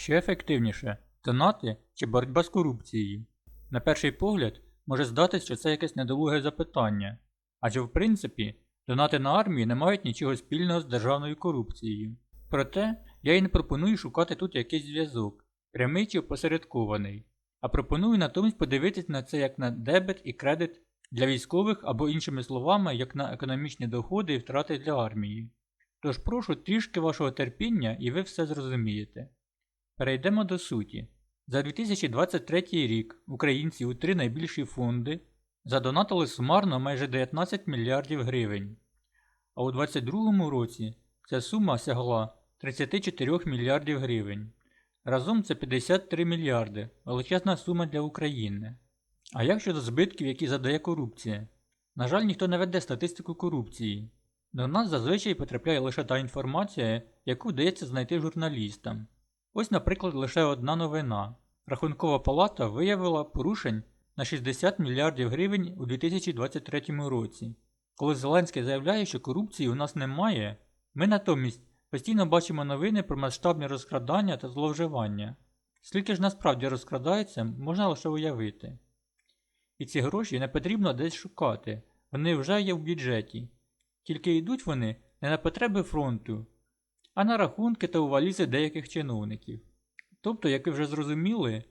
Що ефективніше донати чи боротьба з корупцією? На перший погляд, може здатись, що це якесь недолуге запитання, адже в принципі донати на армію не мають нічого спільного з державною корупцією. Проте я і не пропоную шукати тут якийсь зв'язок, прямий чи опосередкований, а пропоную натомість подивитись на це як на дебет і кредит для військових або іншими словами, як на економічні доходи і втрати для армії. Тож прошу трішки вашого терпіння і ви все зрозумієте. Перейдемо до суті. За 2023 рік українці у три найбільші фонди задонатили сумарно майже 19 мільярдів гривень, а у 2022 році ця сума сягла 34 мільярдів гривень. Разом це 53 мільярди, величезна сума для України. А як щодо збитків, які задає корупція? На жаль, ніхто не веде статистику корупції. До нас зазвичай потрапляє лише та інформація, яку вдається знайти журналістам. Ось, наприклад, лише одна новина. Рахункова палата виявила порушень на 60 мільярдів гривень у 2023 році. Коли Зеленський заявляє, що корупції у нас немає, ми натомість постійно бачимо новини про масштабні розкрадання та зловживання. Скільки ж насправді розкрадається, можна лише уявити. І ці гроші не потрібно десь шукати, вони вже є в бюджеті. Тільки йдуть вони не на потреби фронту, а на рахунки та у валізи деяких чиновників. Тобто, як ви вже зрозуміли,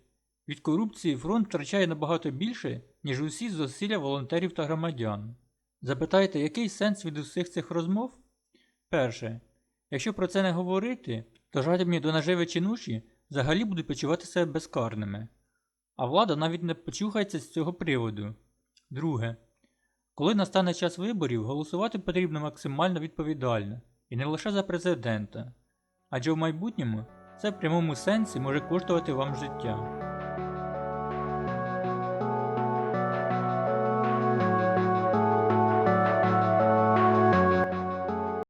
від корупції фронт втрачає набагато більше, ніж усі зусилля волонтерів та громадян. Запитайте, який сенс від усіх цих розмов? Перше, якщо про це не говорити, то жадібні до наживи чинуші взагалі будуть почувати себе безкарними, а влада навіть не почухається з цього приводу. Друге, коли настане час виборів, голосувати потрібно максимально відповідально і не лише за президента, адже в майбутньому це в прямому сенсі може коштувати вам життя.